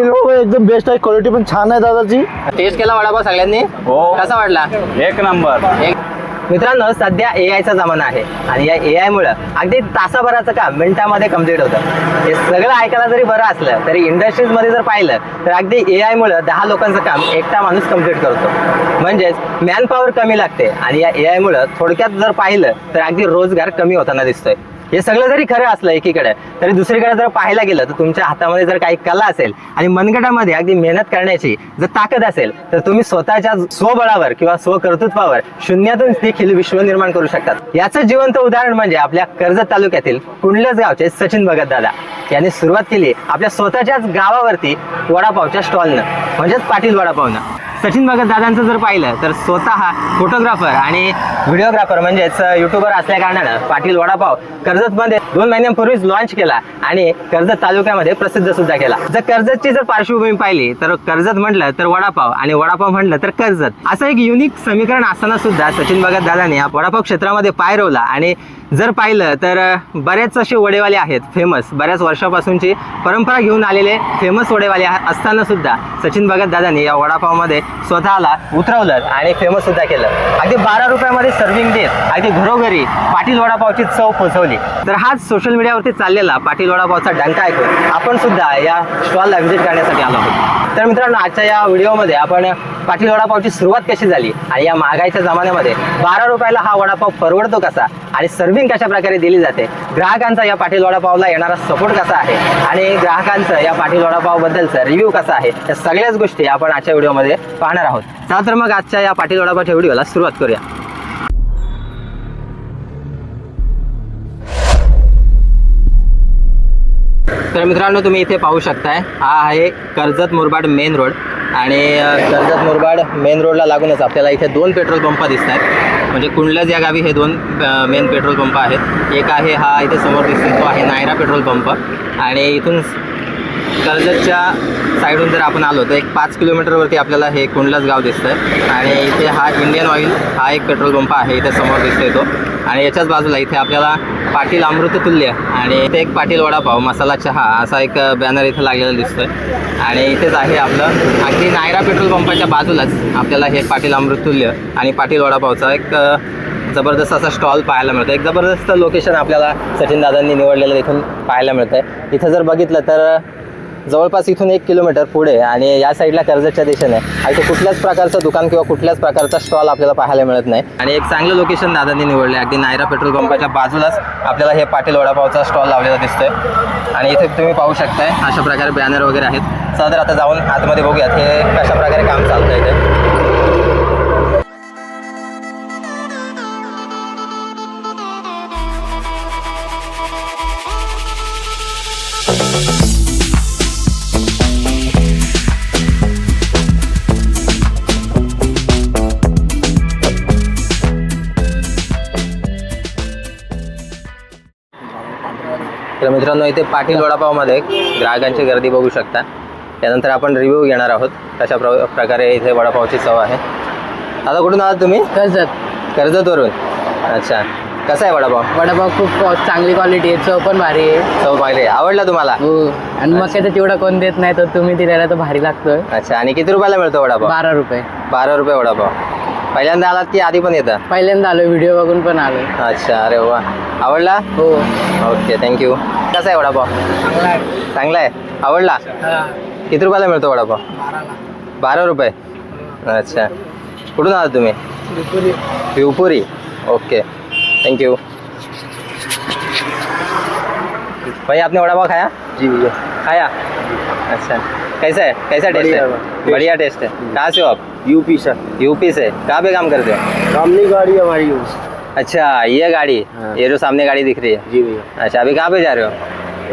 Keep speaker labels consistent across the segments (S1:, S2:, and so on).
S1: वडापाव एकदम बेस्ट आहे. क्वालिटी पण छान आहे दादाची.
S2: टेस्ट केला वडापाव सगळ्यांनी?
S3: हो.
S2: कसा वाटला?
S3: एक नंबर.
S2: एक मित्रांनो सध्या ए आयचा जमाना आहे. आणि या ए आय मुळे अगदी तासाभराचं काम मिनिटामध्ये कंप्लीट होतं. हे सगळं ऐकायला जरी बरं असलं तरी इंडस्ट्रीजमध्ये जर पाहिलं तर अगदी ए आय मुळे दहा लोकांचं काम एकटा माणूस कंप्लीट करतो. म्हणजेच मॅन पॉवर कमी लागते. आणि या ए आय मुळे थोडक्यात जर पाहिलं तर अगदी रोजगार कमी होताना दिसतोय. हे सगळं जरी खरं असलं एकीकडे तरी दुसरीकडे जर पाहायला गेलं तर तुमच्या हातामध्ये जर काही कला असेल आणि मनगटामध्ये अगदी मेहनत करण्याची जर ताकद असेल तर तुम्ही स्वतःच्या स्वबळावर किंवा स्वकर्तृत्वावर शून्यातून देखील विश्व निर्माण करू शकतात. याचं जिवंत उदाहरण म्हणजे आपल्या कर्जत तालुक्यातील कुंडलच गावचे सचिन भगत दादा. यांनी सुरुवात केली आपल्या स्वतःच्याच गावावरती वडापावच्या स्टॉलनं म्हणजेच पाटील वडापावनं. सचिन भगत दादांचं जर पाहिलं तर स्वतः फोटोग्राफर आणि व्हिडिओग्राफर म्हणजेच युट्यूबर असल्या कारणानं पाटील वडापाव कर्जतमध्ये दोन महिन्यांपूर्वीच लॉन्च केला आणि कर्जत तालुक्यामध्ये प्रसिद्ध सुद्धा केला. जर कर्जतची जर पार्श्वभूमी पाहिली तर कर्जत म्हटलं तर वडापाव आणि वडापाव म्हटलं तर कर्जत. असं एक युनिक समीकरण असताना सुद्धा सचिन भगत दादाने वडापाव क्षेत्रामध्ये पाय रोवला आणि जर पाहिलं तर बरेच असे वडेवाले आहेत फेमस बऱ्याच वर्षापासूनची परंपरा घेऊन आलेले फेमस वडेवाले असताना सुद्धा सचिन भगत दादांनी या वडापावमध्ये स्वतःला उतरवलं आणि फेमस सुद्धा केलं. अगदी बारा रुपयामध्ये सर्विंग देत अगदी घरोघरी पाटील वडापावची चव पोचवली. तर हाच सोशल मीडियावरती चाललेला पाटील वडापावचा डंका ऐकून आपण सुद्धा या स्टॉलला व्हिजिट करण्यासाठी आलो आहोत. तर मित्रांनो आजच्या या व्हिडिओमध्ये आपण पाटील वडापावची सुरुवात कशी झाली आणि या महागाईच्या जमान्यामध्ये बारा रुपयाला हा वडापाव परवडतो कसा आणि ट्रेनिंग कशा प्रकारे दिली जाते? ग्राहकांचा या पाटील वडापावला येणारा सपोर्ट कसा आहे? आणि ग्राहकांचं या पाटील वडापाव बद्दलचा रिव्ह्यू कसा आहे? या सगळ्याच गोष्टी आपण आजच्या व्हिडिओमध्ये पाहणार आहोत. चला तर मग आजच्या या पाटील वडापावच्या व्हिडिओला सुरुवात करूया. तर मित्रांनो तुम्ही इथे पाहू शकताय हा आहे कर्जत मुरबाड मेन रोड. आणि कर्जत मुरबाड मेन रोडला लागूनच आपल्याला इथे दोन पेट्रोल पंप दिसत आहेत म्हणजे कुंडलज या गावी हे दोन मेन पेट्रोल पंप आहेत. एक आहे हा इथे समोर दिसतो तो आहे नायरा पेट्रोल पंप आणि इथून कर्जतच्या साईडून जर आपण आलो तर एक पाच किलोमीटरवरती आपल्याला हे कुंडलज गाव दिसतंय. आणि इथे हा इंडियन ऑइल हा एक पेट्रोल पंप आहे इथे समोर दिसतोय तो. आणि याच्याच बाजूला इथे आपल्याला पाटील अमृततुल्य आणि इथे एक पाटील वडापाव मसाला चहा असा एक बॅनर इथे लागलेला दिसतोय. आणि इथेच आहे आपलं अगदी नायरा पेट्रोल पंपाच्या बाजूलाच आपल्याला हे पाटील अमृततुल्य आणि पाटील वडापावचा एक जबरदस्त असा स्टॉल पाहायला मिळतो एक जबरदस्त लोकेशन आपल्याला सचिन दादांनी निवडलेलं इथून पाहायला मिळतं आहे इथं जर बघितलं तर जवळपास इथून एक किलोमीटर पुढे आणि या साईडला कर्जतच्या दिशेने. इथे कुठल्याच प्रकारचं दुकान किंवा कुठल्याच प्रकारचा स्टॉल आपल्याला पाहायला मिळत नाही. आणि एक चांगलं लोकेशन दादांनी निवडलं अगदी नायरा पेट्रोल पंपाच्या बाजूलाच आपल्याला हे पाटील वडापावचा स्टॉल लावलेला दिसतोय. आणि इथे तुम्ही पाहू शकताय अशा प्रकारे बॅनर वगैरे आहेत. चला तर आता जाऊन आतमध्ये बघूयात हे कशा प्रकारे काम चालतंय ते. मित्रांनो इथे पाटील वडापावमध्ये ग्राहकांची गर्दी बघू शकता. त्यानंतर आपण रिव्ह्यू घेणार आहोत. कशा प्र प्रकारे इथे वडापावची चव आहे. आता कुठून आहात तुम्ही?
S4: कर्जत.
S2: कर्जतवरून. अच्छा. कसा आहे वडापाव?
S4: वडापाव खूप चांगली क्वालिटी आहे. चव पण भारी आहे.
S2: चव पाहिले आवडला तुम्हाला?
S4: हो. आणि मक्याचा चिवडा कोण देत नाही तर तुम्ही दिलेला तर भारी लागतोय.
S2: अच्छा. आणि किती रुपयाला मिळतो वडापाव?
S4: बारा रुपये.
S2: बारा रुपये वडापाव. पहिल्यांदा आलात की आधी पण येतं?
S4: पहिल्यांदा आलो व्हिडिओ बघून पण आलो.
S2: अच्छा अरे वा. आवडला?
S4: हो.
S2: ओके थँक्यू कसा आहे वडापाव? चांगला आहे. आवडला? किती रुपयाला मिळतो वडापाव? बारा रुपये? अच्छा. कुठून आहात तुम्ही? पिवपुरी ओके. थैंक यू भाई आपने वड़ा पाव खाया?
S1: जी भैया
S2: खाया? अच्छा. कैसा है? कैसा टेस्ट है?
S1: है।
S2: बढ़िया टेस्ट है. कहाँ से हो आप?
S1: यूपी सर
S2: यूपी से? कहाँ पे काम करते हो?
S1: सामने गाड़ी हमारी।
S2: अच्छा ये गाड़ी?
S1: हाँ।
S2: ये जो सामने गाड़ी दिख रही है?
S1: जी भैया।
S2: अच्छा अभी कहाँ पे जा रहे हो?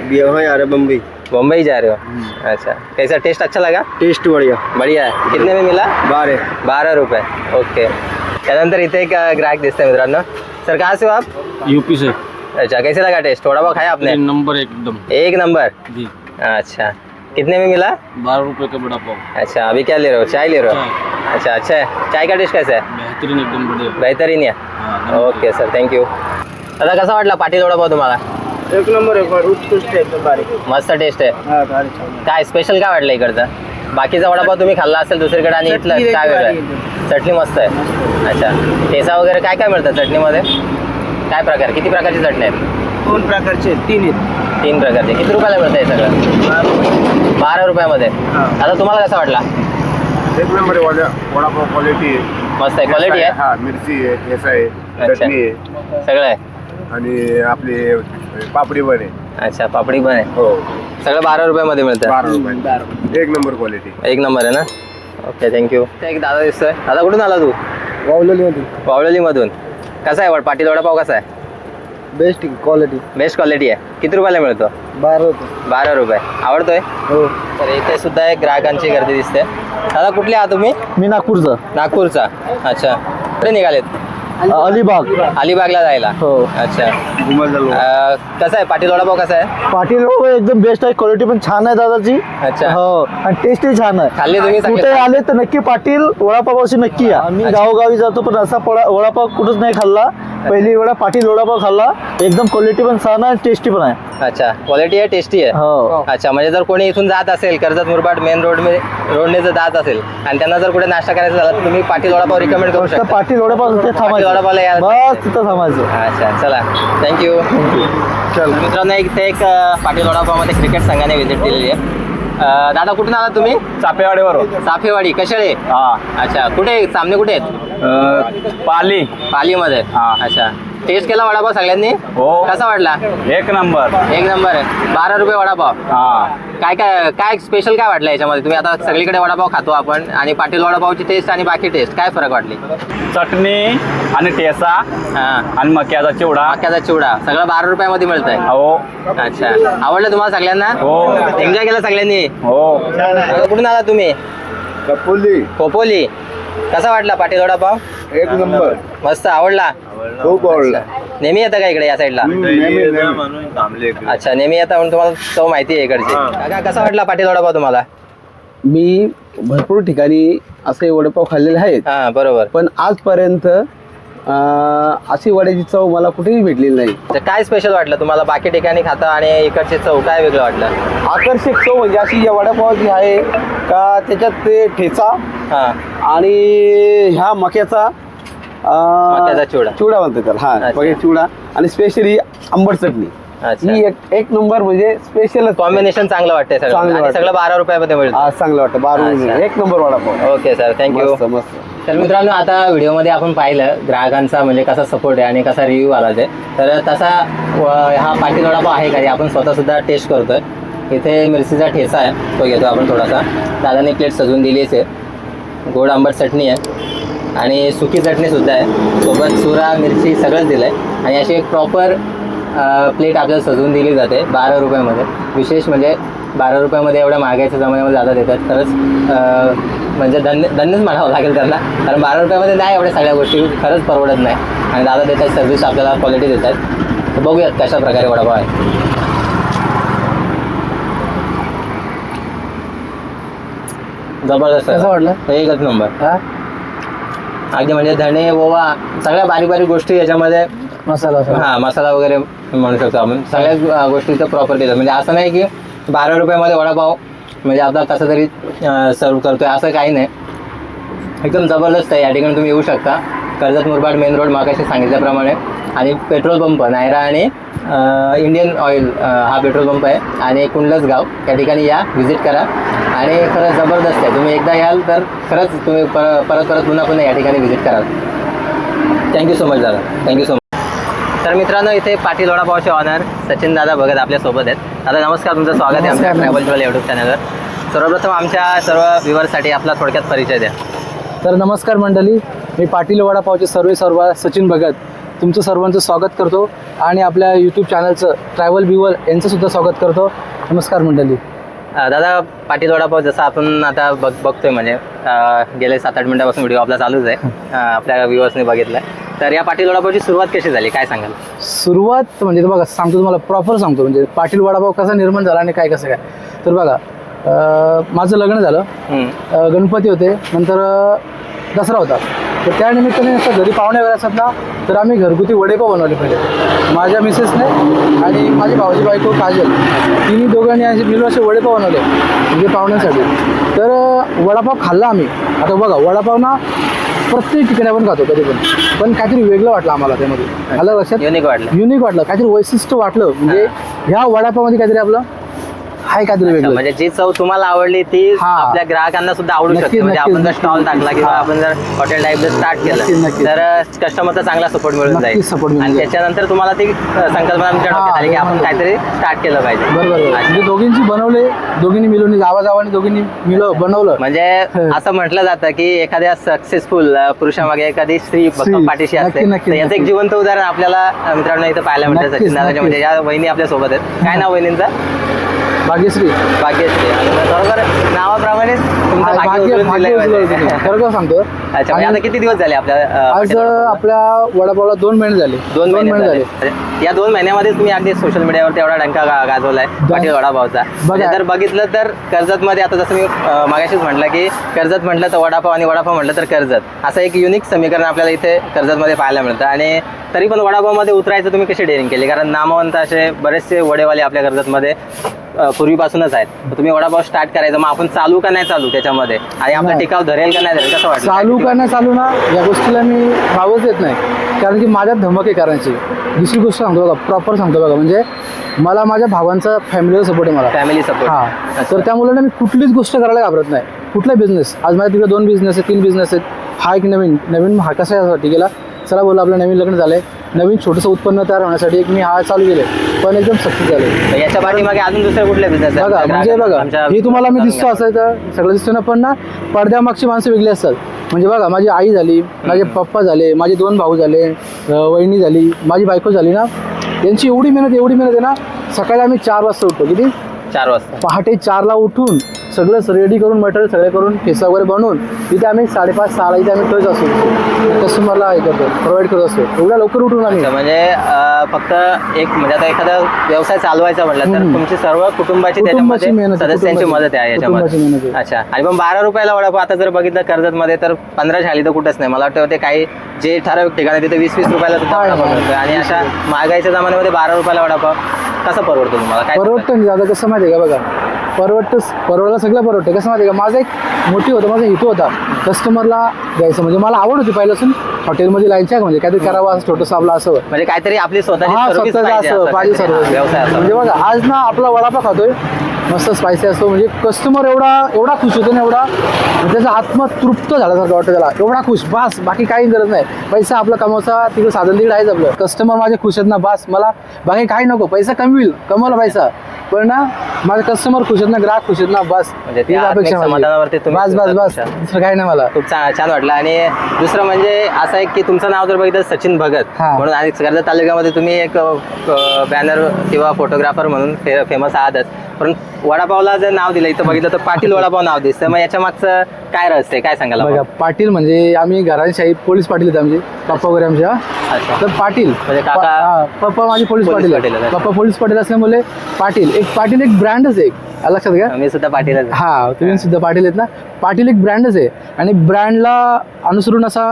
S1: अभी यहाँ आ रहे बम्बई।
S2: मुंबई जा रहे हो? अच्छा कैसा टेस्ट अच्छा लगा?
S1: टेस्ट बढ़िया।
S2: बढ़िया है। कितने में मिला?
S1: बारह।
S2: बारह रुपये ओके। त्यानंतर इथे एक अ, ग्राहक दिसते मित्रांनो। सर कहाँ से हो आप?
S3: यूपी से।
S2: अच्छा कैसे लगा टेस्ट? थोड़ा बहुत खाया आपने?
S3: नंबर एकदम।
S2: एक नंबर?
S3: जी।
S2: अच्छा। कितने में मिला?
S3: बारह रुपए का बड़ा पाव।
S2: अच्छा अभी क्या ले रहे हो? चाय ले रहे हो? अच्छा अच्छा है। चाय का टेस्ट कैसा है?
S3: बेहतरीन एकदम बढ़िया।
S2: बेहतरीन आहे
S3: हाँ,
S2: ओके सर थँक्यू आता कसा वाटला पाटील वडापाव तुम्हाला?
S1: एक नंबर आहे उत्कृष्ट एकदम बारीक.
S2: मस्त टेस्ट आहे.
S1: हा
S2: काय स्पेशल काय वाटलं इकडचं? बाकीचा वडापाव तुम्ही खाल्ला असेल दुसरीकडे आणि इथलं
S1: चटणी
S2: काय
S1: वेगळी
S2: वेगळं?
S1: आहे
S2: आहे? चटणी मस्त आहे. अच्छा. ठेचा वगैरे काय काय मिळतं चटणीमध्ये? काय प्रकार? किती प्रकारची चटणी आहेत?
S1: दोन प्रकारचे तीन आहेत.
S2: तीन प्रकारचे. किती रुपयाला मिळतं हे सगळं? बारा रुपयामध्ये.
S1: हा.
S2: आता तुम्हाला कसा वाटला?
S5: एक नंबर आहे वडा वडापाव क्वालिटी आहे.
S2: मस्त आहे क्वालिटी आहे?
S5: हा मिरची आहे ठेसा आहे
S2: अच्छा.
S5: चटणी आहे.
S2: सगळं आहे?
S5: आणि आपली पापडी पण आहे.
S2: अच्छा पापडी पण आहे?
S5: हो.
S2: सगळं बारा रुपयामध्ये मिळतं.
S5: बारा रुपये. एक नंबर क्वालिटी
S2: एक नंबर आहे ना? ओके थँक्यू एक दादा दिसतोय. दादा कुठून आला तू?
S1: वावलेली होती
S2: पावळलीमधून कसा आहे वड पाटील वडापाव कसा आहे?
S1: बेस्ट क्वालिटी
S2: बेस्ट क्वालिटी आहे. किती रुपयाला मिळतो?
S1: बारा होते
S2: बारा रुपये. आवडतोय?
S1: हो.
S2: तर इथे सुद्धा एक ग्राहकांची गर्दी दिसते. दादा कुठले आहात तुम्ही?
S1: मी नागपूरचा.
S2: नागपूरचा. अच्छा. कुठे निघालेत?
S1: अलिबाग.
S2: अलिबागला जायला.
S1: हो.
S2: अच्छा. अं, कसा आहे? पाटील वडापाव कसा आहे?
S1: पाटील वडापाव एकदम बेस्ट आहे. क्वालिटी पण छान आहे दादाची.
S2: अच्छा.
S1: हो. आणि टेस्टही छान आहे.
S2: खाल्ली तुम्ही
S1: कुठे आले तर नक्की पाटील वडापावाशी नक्की या. आम्ही. गावोगावी जातो पण असा पडा- वडापाव कुठंच नाही खाल्ला. पहिली वेळा पाटील वडापाव खाल्ला. एकदम क्वालिटी पण छान आहे टेस्टी पण आहे.
S2: अच्छा. क्वालिटी आहे टेस्टी आहे?
S1: हो.
S2: अच्छा. म्हणजे जर कोणी इथून जात असेल कर्जत मुरबाड मेन रोड रोडने जर जात असेल आणि त्यांना जर कुठे नाश्ता करायचा झाला तर तुम्ही पाटील वडापाव रिकमेंड करू
S1: तर
S2: शकता.
S1: पाटील वडापाव तिथे
S2: वडापावला
S1: थांबायचं बस तिथं थांबायचं.
S2: अच्छा चला. थँक्यू
S1: चल.
S2: मित्रांनो एक अं, पाटील वडापावमध्ये क्रिकेट संघाने व्हिजिट दिलेली आहे. अं, दादा कुठून आला तुम्ही?
S3: चापेवाडीवर
S2: चाफेवाडी कशाळे?
S3: हा.
S2: अच्छा कुठे सामने कुठे आहेत?
S3: अं, पाली.
S2: पालीमध्ये.
S3: हा.
S2: अच्छा. टेस्ट केला वडापाव सगळ्यांनी?
S3: हो.
S2: कसा वाटला?
S3: एक नंबर.
S2: एक नंबर बारा रुपये वडापाव.
S3: हा.
S2: काय काय काय स्पेशल काय वाटलं याच्यामध्ये? तुम्ही आता सगळीकडे वडापाव खातो आपण आणि पाटील वडापावची टेस्ट आणि बाकी टेस्ट काय फरक वाटली?
S3: चटणी आणि ठेसा
S2: हा.
S3: आणि मक्याचा चिवडा.
S2: मक्याचा चिवडा. सगळं बारा रुपयामध्ये मिळतंय.
S3: हो.
S2: अच्छा. आवडलं तुम्हाला सगळ्यांना?
S3: हो.
S2: एन्जॉय केलं सगळ्यांनी?
S3: हो.
S2: कुठून आला तुम्ही?
S5: कपुली.
S2: खोपोली. कसा वाटला पाटील वडापाव?
S5: एक नंबर.
S2: मस्त. आवडला?
S5: खूप आवडला.
S2: नेहमी येतं का इकडे या साईडला अच्छा नेहमी येता म्हणून तुम्हाला चव माहिती आहे इकडची. काका कसा वाटला पाटील वडापाव तुम्हाला?
S6: मी भरपूर ठिकाणी असे वडेपाव खाल्लेले आहेत.
S2: हा बरोबर.
S6: पण आजपर्यंत अं, अशी वड्याची चव मला कुठेही भेटलेली नाही.
S2: तर काय स्पेशल वाटलं तुम्हाला? बाकी ठिकाणी खाता आणि इकडची चव काय वेगळं वाटलं?
S6: आकर्षक चव म्हणजे अशी या वडापावाची आहे का त्याच्यात ते ठेचा
S2: हा.
S6: आणि ह्या मक्याचा
S2: मक्याचा चिवडा.
S6: चिवडा म्हणतात त्याला. हा
S2: अच्छा.
S6: चिवडा आणि स्पेशली आंबट चटणी.
S2: अच्छा.
S6: ही एक एक नंबर म्हणजे स्पेशलच
S2: कॉम्बिनेशन चांगलं वाटतंय सगळं.
S6: चांगलं
S2: आणि
S6: वाटतं.
S2: सगळं बारा रुपयामध्ये मिळतं.
S6: आज चांगलं वाटतं. बारा
S2: अच्छा.
S6: एक number vada pav
S2: okay sir thank you
S6: मस्त मस्त.
S2: तर मित्रांनो आता व्हिडिओमध्ये आपण पाहिलं ग्राहकांचा म्हणजे कसा सपोर्ट आहे आणि कसा रिव्ह्यू आला ते तर तसा व- हा पाटील वडापाव आहे का आपण स्वतः सुद्धा टेस्ट करतोय. इथे मिरचीचा ठेचा आहे. तो घेतो आपण थोडासा. दादाने प्लेट सजवून दिलीच आहे. गोड आंबट चटणी आहे. आणि सुकी चटणी सुद्धा आहे. सोबत सुरा मिरची सगळंच दिलं आहे आणि अशी एक प्रॉपर प्लेट आपल्याला सजवून दिली जाते बारा रुपयामध्ये. विशेष म्हणजे बारा रुपयामध्ये एवढ्या महागाईच्या जमान्यामध्ये दादा देतात. खरंच म्हणजे धन्य धन्यच म्हणावं लागेल त्यांना. कारण बारा रुपयामध्ये नाही एवढ्या सगळ्या गोष्टी. खरंच परवडत नाही. आणि दादा देतात सर्व्हिस आपल्याला क्वालिटी देतात. तर बघूयात कशा प्रकारे वडापाव आहे. जबरदस्त
S6: वाटलं?
S2: एकच नंबर.
S6: हा?
S2: अगदी म्हणजे धणे ओवा सगळ्या बारीक बारीक गोष्टी याच्यामध्ये
S6: मसाला
S2: हा मसाला वगैरे म्हणू शकतो आपण. सगळ्या गोष्टीचं प्रॉपर देतात म्हणजे असं नाही की बारा रुपयामध्ये वडापाव म्हणजे आपला कसं तरी सर्व करतोय असं काही नाही. एकदम जबरदस्त आहे. या ठिकाणी तुम्ही येऊ शकता. कर्जत मुरबाड मेन रोड मागाशी सांगितल्याप्रमाणे. आणि पेट्रोल पंप नायरा आणि इंडियन ऑइल हा पेट्रोल पंप आहे. आणि कुंडलच गाव या ठिकाणी या व्हिजिट करा. आणि खरंच जबरदस्त आहे. तुम्ही एकदा याल तर खरंच तुम्ही पर परत परत पुन्हा पुन्हा या ठिकाणी व्हिजिट कराल. थँक्यू सो मच दादा. थँक्यू सो मच तर मित्रांनो इथे पाटील वडापावचे ऑनर सचिन दादा भगत आपल्यासोबत आहेत. दादा नमस्कार. तुमचं स्वागत आहे आमच्या ट्रॅव्हल ज्वेल यूट्यूब चॅनलवर सर्वप्रथम आमच्या सर्व व्ह्युअर्ससाठी आपला थोडक्यात परिचय द्या.
S6: तर नमस्कार मंडळी. मी पाटील वडापावचे सर्वे सर्व सचिन भगत. तुमचं सर्वांचं स्वागत करतो आणि आपल्या यूट्यूब चॅनलचं ट्रॅव्हल बिवल यांचं सुद्धा स्वागत करतो. नमस्कार मंडळी.
S2: दादा पाटील वडापाव जसं आपण आता बघ बघतोय म्हणजे गेले सात आठ मिनिटापासून व्हिडिओ आपला चालूच आहे. आपल्या व्ह्युअर्सने बघितलाय. तर या पाटील वडापावची सुरुवात कशी झाली? काय सांगाल?
S6: सुरुवात म्हणजे बघा सांगतो तुम्हाला प्रॉपर सांगतो. म्हणजे पाटील वडापाव कसा निर्माण झाला आणि काय कसं काय? तर बघा माझं लग्न झालं. गणपती होते. नंतर दसरा होता. तर त्या निमित्ताने असं घरी पाहुणे वगैरे असतात ना तर आम्ही घरगुती वडेपाव बनवले पहिले. माझ्या मिसेसने आणि माझी भावाची बायको काजल तिन्ही दोघांनी असे मिळून असे वडेपाव बनवले म्हणजे पाहुण्यांसाठी. तर वडापाव खाल्ला आम्ही. आता बघा वडापाव ना प्रत्येक ठिकाणी आपण खातो कधी पण. पण काहीतरी वेगळं वाटलं आम्हाला त्यामध्ये. आलं लक्षात?
S2: युनिक वाटलं.
S6: युनिक वाटलं. काहीतरी वैशिष्ट्य वाटलं. म्हणजे ह्या वडापावमध्ये काहीतरी आपलं हाय काहीतरी
S2: अच्छा,
S6: वेगळं
S2: म्हणजे जी चव तुम्हाला आवडली ती
S6: हा.
S2: आपल्या ग्राहकांना सुद्धा आवडू
S6: नक्कीच,
S2: शकते म्हणजे
S6: नक्कीच,
S2: आपण जर
S6: नक्कीच.
S2: स्टॉल टाकला किंवा
S6: हा.
S2: आपण जर हॉटेल टाईप जर स्टार्ट
S6: नक्कीच,
S2: केलं
S6: नक्कीच.
S2: तर कस्टमरचा चांगला सपोर्ट मिळून
S6: नक्कीच
S2: जाईल
S6: मिळून
S2: आणि
S6: जाईल.
S2: त्याच्यानंतर तुम्हाला ती अ, संकल्पना तुमच्या
S6: हा,
S2: डोक्यात आली की आपण. काहीतरी स्टार्ट केलं पाहिजे
S6: बरोबर. म्हणजे दोघींची बनवले दोघींनी मिळून जावाजावाने दोघींनी मिळव बनवलं
S2: म्हणजे
S6: हं.
S2: असं म्हटलं जातं की एखाद्या सक्सेसफुल पुरुषामागे एखादी स्त्री
S6: स्त्री.
S2: पाठीशी
S6: नक्की,
S2: असते
S6: नक्की,
S2: तर याचं एक
S6: नक्की.
S2: जिवंत उदाहरण आपल्याला अ, मित्रांनो इथं पाहायला मिळतं
S6: नक्कीच,
S2: सचिन दादाच्या म्हणजे
S6: नक्कीच.
S2: या वहिनी आपल्यासोबत आहेत काय नाव वहिनींचं
S6: भाग्यश्री.
S2: भाग्यश्री. बरोबर नावाप्रमाणेच तुमचं
S6: हा,
S2: भाग्य
S6: भाग्य
S2: उजळून
S6: भाग्य
S2: दिलंय
S6: उजळलं
S2: म्हणजे.
S6: तिने. खरं खरं सांगतो.
S2: अच्छा म्हणजे
S6: आणि
S2: आता किती दिवस झाले आपल्या अ,
S6: आज
S2: हॉटेल वडापावला?
S6: आपल्या वडापावला दोन महिने झाले.
S2: दोन महिने झाले. या दोन महिन्यामध्ये तुम्ही अगदी सोशल मीडियावर तेवढा डंका गा- गाजवलाय. पाटील वडापावचा. म्हणजे जर बघितलं तर कर्जत मध्ये आता जसं मी अं, मागाशीच म्हटलं की कर्जत म्हटलं तर वडापाव आणि वडापाव म्हटलं तर कर्जत. असं एक युनिक समीकरण आपल्याला इथे कर्जत मध्ये पाहायला मिळतं. आणि तरी पण वडापावमध्ये उतरायचं तुम्ही कशी डेअरिंग केली? कारण नामवंत असे बरेचसे वडेवाले आपल्या कर्जतमध्ये पूर्वीपासूनच आहेत. तुम्ही वडापाव स्टार्ट करायचं मग आपण चालू का नाही चालू त्याच्यामध्ये? आणि आपला. टिकाव धरेल का नाही धरेल कसं वाटतं?
S6: चालू का नाही चालू ना या गोष्टीला मी भावच देत नाही. कारण की माझ्यात धमक आहे करायची. दुसरी गोष्ट सांगतो बघा प्रॉपर सांगतो बघा. म्हणजे मला माझ्या भावांचा फॅमिलीचा सपोर्ट आहे मला.
S2: फॅमिली सपोर्ट
S6: हा. तर त्यामुळे ना मी कुठलीच गोष्ट करायला घाबरत नाही. कुठला बिझनेस आज माझ्या तिकडे दोन बिझनेस आहे तीन बिझनेस आहेत. हा एक नवीन नवीन हा कशासाठी गेला. चला बोला आपलं नवीन लग्न झालंय. नवीन छोटंसं उत्पन्न तयार होण्यासाठी एक मी हा चालू केले पण एकदम सक्सेस झाले
S2: याच्या पाठीमागे अजून दुसरे कुठले बिझनेस
S6: बघा म्हणजे बघा हे तुम्हाला मी दिसतो असं तर सगळं दिसतो ना पण ना पडद्यामागची माणसं वेगळी असतात. म्हणजे बघा माझी आई झाली माझे पप्पा झाले माझे दोन भाऊ झाले अं, वहिनी झाली माझी बायको झाली ना यांची एवढी मेहनत एवढी मेहनत आहे ना सकाळी आम्ही चार वाजता उठतो किती?
S2: चार वाजता.
S6: पहाटे चारला उठून सगळं रेडी करून मटेरियल सगळे करून ठेसा वगैरे बनवून तिथे आम्ही साडेपाच सहाला इथे आम्ही टच असतो कस्टमरला हे करतो प्रोव्हाइड करत असतो. एवढ्या लवकर उठून आम्ही.
S2: म्हणजे फक्त एक म्हणजे आता एखादा व्यवसाय चालवायचा म्हटलं तर. तुमची सर्व कुटुंबाची त्याच्यामध्ये सदस्यांची. मदत आहे याच्यामध्ये. अच्छा आणि पण बारा रुपयाला वडापाव आता जर बघितलं कर्जत मध्ये तर पंधरा झाली तर कुठंच नाही. मला वाटतं ते काही जे ठराविक ठिकाणी तिथे वीस वीस रुपयाला सुद्धा वडापाव आणि अशा महागाईच्या जमान्यामध्ये बारा रुपयाला वडापाव कसा परवडतो तुम्हाला? काय
S6: परवडतं दादा कसं माहिती का बघा? परवडतं परवडलं सगळं परवडतं कसं माहिती का? माझा एक मोठी होता माझा हेतू होता. कस्टमरला द्यायचं. म्हणजे मला आवड होती पहिल्यापासून. हॉटेलमध्ये लाईनच्या म्हणजे काहीतरी करावं असं छोटंसं आपलं असं.
S2: म्हणजे काहीतरी आपली स्वतःची
S6: असं पाहिजे. सर्व म्हणजे बघा आज ना आपला वडापाव खातोय. मस्त स्पायसी असतो. म्हणजे कस्टमर एवढा एवढा खुश होतो ना एवढा. त्याचा आत्मा तृप्त झाल्यासारखं वाटतं त्याला. एवढा खुश. बास बाकी काही गरज नाही. पैसा आपला कमवचा तिकडे साधन तिकडे आहेच आपलं. कस्टमर माझे खुश आहेत ना बास. मला बाकी काही नको. पैसा कमी होईल. कमवला पैसा. पण ना माझे कस्टमर खुश आहेत ना ग्राहक खुश आहेत ना बस
S2: म्हणजे त्या
S6: हीच
S2: आत्मिक
S6: माझी.
S2: समाधानावरती तुम्ही
S6: बस बस बस. दुसरं काही नाही मला
S2: खूप छान छान वाटलं आणि दुसरं म्हणजे असं आहे की तुमचं नाव जर बघितलं सचिन भगत
S6: हा.
S2: म्हणून आणि कर्जत तालुक्यामध्ये तुम्ही एक बॅनर किंवा फोटोग्राफर म्हणून फेमस आहातच पण वडापावला जर नाव दिलं इथं बघितलं तर पाटील वडापाव नाव दिसतं मग याच्या मागचं काय रहस्य आहे काय सांगाल
S6: बघा? पाटील म्हणजे आम्ही घरांशाही पोलीस पाटील आहेत आमचे पप्पा वगैरे आमच्या
S2: अच्छा
S6: तर पाटील
S2: म्हणजे काका-
S6: पा- हा, पप्पा माझे पोलीस
S2: पोलीस
S6: पाटील
S2: पाटील
S6: आहेत.
S2: आहेत.
S6: पप्पा पोलीस पाटील असल्यामुळे पाटील एक पाटील एक ब्रँडच आहे एक. लक्षात घ्या
S2: मी सुद्धा पाटीलच आहे.
S6: हा तुम्ही सुद्धा पाटील आहेत ना? पाटील एक ब्रँडच आहे. आणि ब्रँडला अनुसरून असा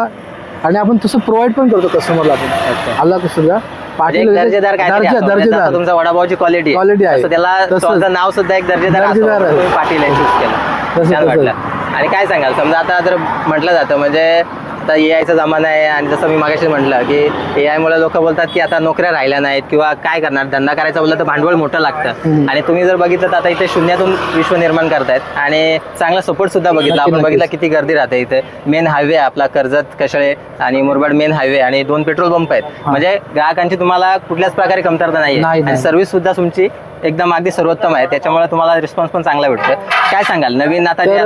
S6: आणि आपण तसं प्रोव्हाइड पण करतो कस्टमरला आपण. आला कसं
S2: म्हणजे दर्जेदार
S6: दर्जेदार.
S2: तुमचा वडापावची क्वालिटी
S6: Quality आहे.
S2: त्याला
S6: तसंच.
S2: स्वतःचं नाव सुद्धा एक दर्जेदार.
S6: दर्जेदार
S2: पाटील आहे आणि काय सांगाल? समजा आता जर म्हटलं जातं म्हणजे आता ए आयचा जमाना आहे आणि जसं मी मागाशी म्हटलं की ए आय मुळे लोक बोलतात की आता नोकऱ्या राहिल्या नाहीत किंवा काय करणार धंदा करायचा बोललं तर भांडवल मोठं लागतं. आणि तुम्ही जर बघितलं तर आता इथे शून्यातून विश्व निर्माण करतायत आणि चांगला सपोर्ट सुद्धा बघितला आपण बघितला. किती गर्दी राहते इथे मेन हायवे आपला कर्जत कशळे आणि मुरबाड मेन हायवे आणि दोन पेट्रोल पंप आहेत. म्हणजे ग्राहकांची तुम्हाला कुठल्याच प्रकारे कमतरता नाही
S6: नाही,
S2: आणि
S6: नाही.
S2: सर्व्हिस सुद्धा तुमची एकदम अगदी सर्वोत्तम आहे. त्याच्यामुळे तुम्हाला रिस्पॉन्स पण चांगला भेटतो काय सांगाल? नवीन आता जे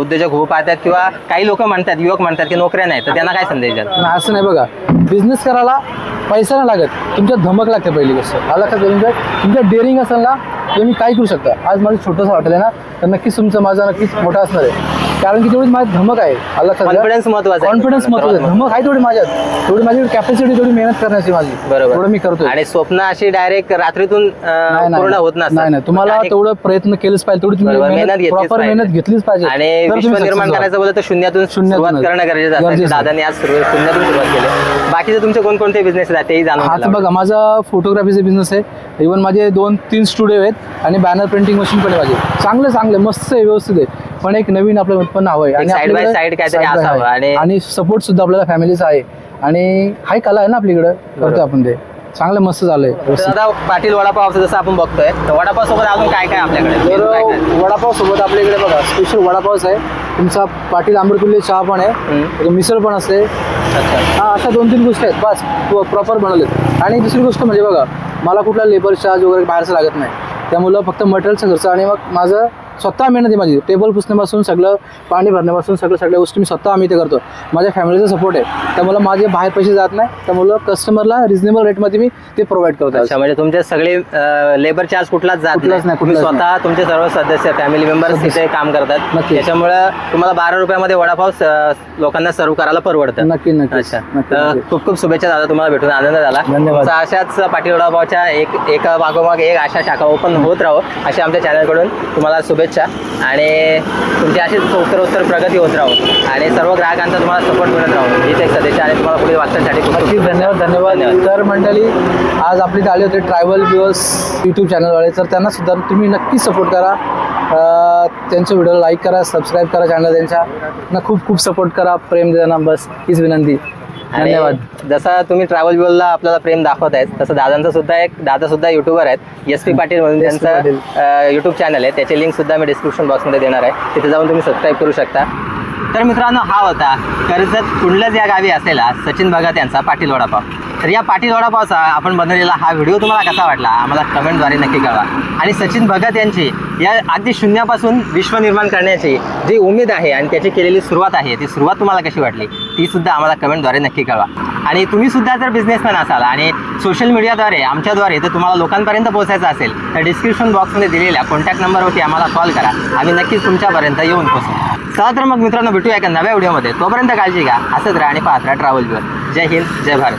S2: उद्योजक होऊ पाहतात किंवा काही लोक म्हणतात युवक म्हणतात की नोकऱ्या नाही तर त्यांना काय संदेश द्याल?
S6: असं नाही बघा. बिझनेस करायला पैसा नाही लागत. तुमच्यात धमक लागते पहिली गोष्ट. आला का तुमच्या तुमच्या डेअरिंग असेल ना तुम्ही काय करू शकता. आज माझं छोटंसं हॉटेल आहे ना तर नक्कीच तुमचं माझा नक्कीच मोठा असणार आहे. कारण की तेवढी माझी धमक आहे. आला
S2: Confidence महत्त्वाचा आहे.
S6: कॉन्फिडन्स महत्वाचं आहे. धमक आहे. तेवढी माझ्यात. तेवढी माझी कॅपॅसिटी तेवढी मेहनत करण्याची माझी.
S2: बरोबर.
S6: तेवढं मी करतो
S2: आणि स्वप्न अशी डायरेक्ट रात्रीतून अं, पूर्ण होत
S6: नाही नाही. तुम्हाला तेवढं प्रयत्न केलंच पाहिजे. तेवढी तुम्ही
S2: बरोबर, मेहनत घेतलीच
S6: प्रॉपर
S2: पाहिजे.
S6: मेहनत घेतलीच पाहिजे.
S2: आणि
S6: तर
S2: विश्व निर्माण
S6: व्हाल.
S2: करायचं बोललं तर शून्यातून
S6: शून्यातूनच.
S2: सुरुवात करणं गरजेचं असतं.
S6: गरजेचं.
S2: दादानी आज शून्यातून सुरुवात केली. बाकीचे तुमचे कोणकोणते बिझनेस आहेत तेही जाणून
S6: हाच
S2: घ्यायला
S6: बघा माझा फोटोग्राफीचा बिझनेस आहे. इवन माझे दोन तीन स्टुडिओ आहेत आणि बॅनर प्रिंटिंग मशीन पण आहे माझे. चांगले चांगले मस्त आहे व्यवस्थित आहे. पण एक नवीन आपलं उत्पन्न हवं आहे
S2: by
S6: आपल्याकडे
S2: side काहीतरी असावं. आणि-
S6: आणि सपोर्ट सुद्धा आपल्याला फॅमिलीचा आहे. आणि हाय कला आहे ना आपल्याकडे करतो आपण ते. चांगलं मस्त झालंय.
S2: दादा पाटील वडापावचं जसं आपण बघतोय तर वडापाव सोबत अजून काय काय आपल्याकडे?
S6: तर? वडापाव सोबत आपल्या इकडे बघा स्पेशल वडापावच आहे. तुमचा पाटील आंबरकुल्ले चहा पण आहे. मिसळ पण असते. हा अशा दोन तीन गोष्टी आहेत. बस प्रॉपर बनवलेत. आणि दुसरी गोष्ट म्हणजे बघा मला कुठला लेबर चार्ज वगैरे बाहेरचं लागत नाही. त्यामुळं फक्त मटेरियलचा खर्च आणि मग माझं स्वतः मेहनत आहे माझी. टेबल पुसण्यापासून सगळं पाणी भरण्यापासून सगळं सगळ्या गोष्टी मी स्वतः आम्ही ते करतो. माझ्या फॅमिलीचा सपोर्ट आहे. त्यामुळं माझे बाहेर पैसे जात नाही. त्यामुळं कस्टमरला रिजनेबल रेटमध्ये मी ते प्रोव्हाइड करतो.
S2: अच्छा म्हणजे तुमचे सगळे लेबर चार्ज कुठलाच जात
S6: नाही,
S2: तुम्ही स्वतः तुमचे सर्व सदस्य फॅमिली मेंबर्स तिथे काम करतात.
S6: नक्की.
S2: त्याच्यामुळे तुम्हाला बारा रुपयामध्ये वडापाव लोकांना सर्व करायला परवडतं.
S6: नक्की नक्की
S2: अच्छा. तर. खूप खूप शुभेच्छा दादा तुम्हाला भेटून. आनंद झाला.
S6: धन्यवाद.
S2: अशाच पाटील वडापावच्या एक एका मागोमाग एक अशा शाखा ओपन होत राहो अशी आमच्या चॅनलकडून तुम्हाला शुभेच्छा आणि तुमची अशीच उत्तर उत्तर प्रगती होत राहो. आणि सर्व ग्राहकांचा तुम्हाला सपोर्ट मिळत राहो. हीच एक सदिच्छा आणि तुम्हाला पुढे वाटण्यासाठी खूप
S6: नक्कीच धन्यवाद. धन्यवाद तर मंडळी आज आपली आले होते ट्रायबल व्ह्युअर्स यूट्यूब चॅनलवाले तर त्यांना सुद्धा तुम्ही नक्की सपोर्ट करा. अं, त्यांच्या व्हिडिओला लाईक करा सबस्क्राईब करा चॅनल त्यांच्या. ना खूप खूप सपोर्ट करा. प्रेम देना बस. हीच विनंती. धन्यवाद.
S2: जसं तुम्ही ट्रॅव्हल बिवलला आपल्याला प्रेम दाखवत आहेत तसं दादांचं सुद्धा एक दादा सुद्धा युट्यूबर आहेत. एस पी पाटील म्हणून त्यांचं युट्यूब चॅनल आहे. त्याचे लिंक सुद्धा मी डिस्क्रिप्शन बॉक्समध्ये देणार आहे. तिथे जाऊन तुम्ही सबस्क्राईब करू शकता. तर मित्रांनो हा होता कर्जत कुंडलज या गावी असलेला सचिन भगत यांचा पाटील वडापाव. तर या पाटील वडापावचा आपण बनवलेला हा व्हिडिओ तुम्हाला कसा वाटला? आम्हाला कमेंटद्वारे नक्की कळवा. आणि सचिन भगत यांची या अगदी शून्यापासून विश्व निर्माण करण्याची जी उमेद आहे आणि त्याची केलेली सुरुवात आहे ती सुरुवात तुम्हाला कशी वाटली? ती सुद्धा आम्हाला कमेंटद्वारे नक्की कळवा. आणि तुम्ही सुद्धा जर बिझनेसमॅन असाल आणि सोशल मीडियाद्वारे आमच्याद्वारे जर तुम्हाला लोकांपर्यंत पोहोचायचं असेल तर डिस्क्रिप्शन बॉक्समध्ये दिलेल्या कॉन्टॅक्ट नंबरवरती आम्हाला कॉल करा. आम्ही नक्कीच तुमच्यापर्यंत येऊन पोहोचू. चला तर मग मित्रांनो भेटूया एका नव्या व्हिडिओमध्ये तोपर्यंत काळजी घ्या असंच राहा आणि पाहत राहा ट्रॅव्हल जय हिंद जय भारत.